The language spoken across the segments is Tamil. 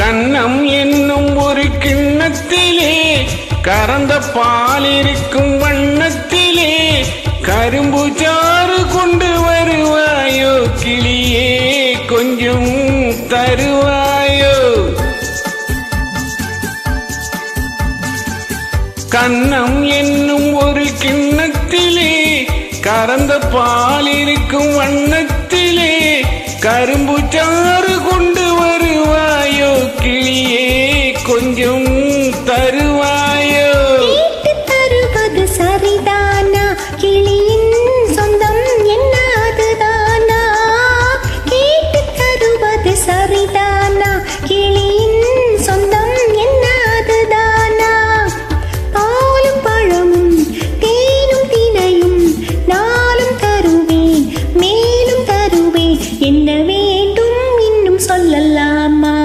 கண்ணம் என்னும் ஒரு கிண்ணத்திலே கறந்த பால் இருக்கும் வண்ணத்திலே கரும்பு சாறு கொண்டு வருவாயோ கிளியே கொஞ்சம் தருவாயோ? கண்ணம் என்னும் ஒரு கிண்ணத்திலே கறந்த பால் இருக்கும் வண்ணத்திலே கரும்பு சாறு கொண்டு சொல்லலாமா?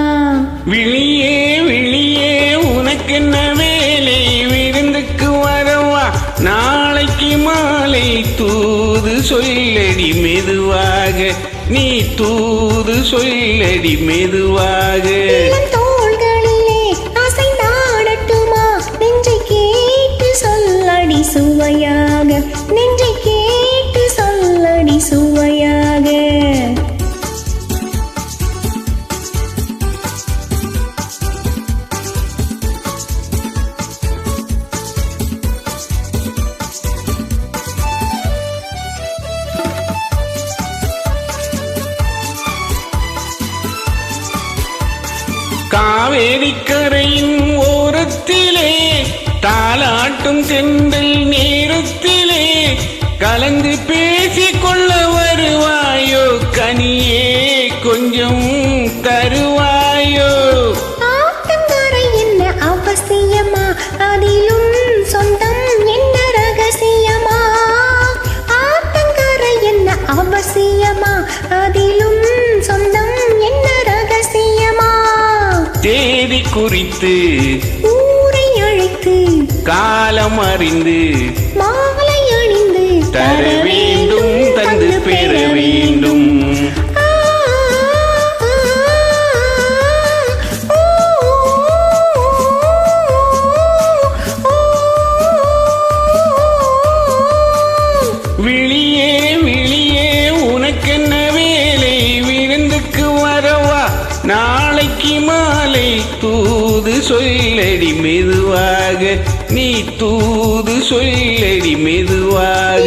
விழியே விழியே உனக்கென்ன வேலை? விருந்துக்கு வரவா? நாளைக்கு மாலை தூது சொல்லடி மெதுவாக. நீ தூது சொல்லடி மெதுவாக. தோள்களிலே அசைந்தாடட்டுமா நெஞ்சை கேட்டு சொல்லடி சுவையாக. காவேரிக்கரையின் ஓரத்திலே தாளாட்டும் செந்தில் நேரத்திலே கலந்து பே குறித்து ஊரை அழைத்து காலம் அறிந்து மாலை அணிந்து தர வேண்டும் தந்து பெற வேண்டும். விழியே விழியே உனக்கென்ன வேலை விருந்துக்கு வரவா நாளைக்கு மாலை தூது சொல்லடி மெதுவாக. நீ தூது சொல்லடி மெதுவாக.